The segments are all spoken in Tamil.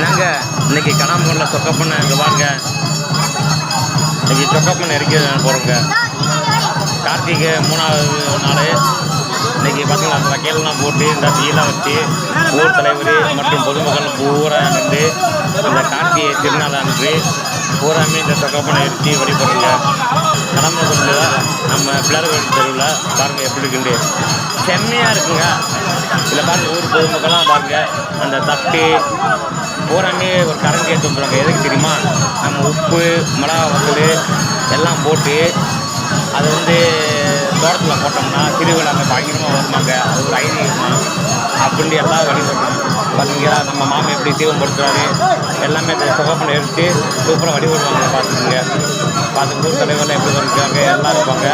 என்னங்க? இன்னைக்கு கனாமூரில் சொக்கப்பண்ண இங்கே பாருங்க. இன்னைக்கு சொக்கப்பண்ண இறக்கி போகிறோங்க கார்த்திகை மூணாவது நாள். இன்னைக்கு பார்த்தீங்களா அந்த வகையெல்லாம் போட்டு இந்த தீயெல்லாம் வச்சு ஊர் தலைவர் மற்றும் பொதுமக்கள் பூரா நின்று அந்த கார்த்திகை திருநாள் அன்று பூராமே இந்த சொக்கப்பண்ணை எடுத்து வழிபடுங்க. கடம்பூரில் நம்ம பிள்ளையார் தெருவில் பாருங்கள் எப்படி இருக்குண்டு செம்மையாக இருக்குங்க. இதில் பாருங்கள் ஊர் பொதுமக்கள்லாம் பாருங்கள் அந்த தட்டு பூராமே ஒரு கரண்டி எடுத்து வந்துடுவாங்க எதுக்கு தெரியுமா? நம்ம உப்பு மிளகா வத்தல் எல்லாம் போட்டு அது வந்து தோட்டத்தில் போட்டோம்னா திருவிழாங்க பயங்கரமாக வருமாங்க. அது ஒரு ஐதீகமாக அப்படின்னு எல்லாம் வழிபடுறோம் பார்த்தீங்களா நம்ம மாமா எப்படி தீபம் படுத்துறாரு எல்லாமே அந்த சுகப்பனை எடுத்து சூப்பராக வழிபடுவாங்க பார்த்துக்கோங்க பார்த்து ஊர் தலைவர்லாம் எப்படி இருக்காங்க எல்லாம் இருப்பாங்க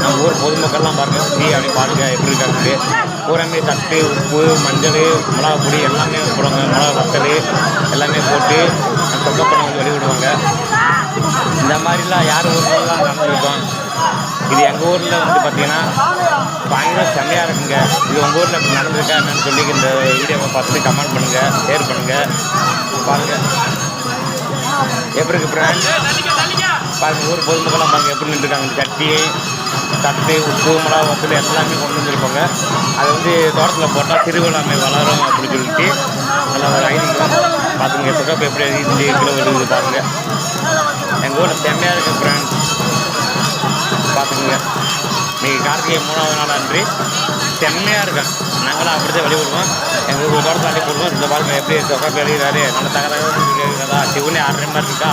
நம்ம ஊர் பொதுமக்கள்லாம் பாருங்க. ஃப்ரீ அப்படி பாருங்கள் எப்படி இருக்காங்க பூராமே தட்டு உப்பு மஞ்சள் மிளகா பொடி எல்லாமே போடுவாங்க. மிளகா வத்தல் எல்லாமே போட்டு அந்த சொக்கப்பனை வந்து வழிவிடுவாங்க இந்த மாதிரிலாம் யார் ஊர்லலாம் நடந்திருக்கோம். இது எங்கள் ஊரில் வந்து பார்த்தீங்கன்னா பயங்கர செம்மையாக இருக்குங்க. இது உங்கள் ஊரில் இப்படி நடந்திருக்கா என்னன்னு சொல்லி இந்த வீடியோவை பார்த்துட்டு கமெண்ட் பண்ணுங்கள் ஷேர் பண்ணுங்கள் பாருங்கள் எப்படி இருக்கு ஃப்ரெண்ட் பாருங்க ஊர் பொதுமக்கள்லாம் பாருங்கள் எப்படி நின்றுருக்காங்க. சட்டி தட்டு உப்பு மிளகா வத்தல் எல்லாமே கொண்டு வந்திருப்பாங்க அது வந்து தோட்டத்தில் போட்டால் திருவிழாமை வளரும் அப்படின்னு சொல்லிட்டு நல்லா ஒரு ஐதீகம் பார்த்துங்க சுகப்பு எப்படி இருந்து கிலோ வருது பாருங்க. எங்கள் ஊரில் செம்மையாக இருக்குது ஃப்ரெண்ட்ஸ் பார்த்துக்குங்க நீங்கள் கார்த்திகை மூணாவது நாள் அன்று. செம்மையாக இருக்கும் நாங்களாம் அப்படி தான் வழிபடுவோம் எங்கள் ஊர் தோட்டத்தில் அள்ளி போடுவோம். இந்த பாருங்க எப்படி தொகை எழுதுறாரு நல்ல தகராறு சிவனே ஆடுற மாதிரி இருக்கா?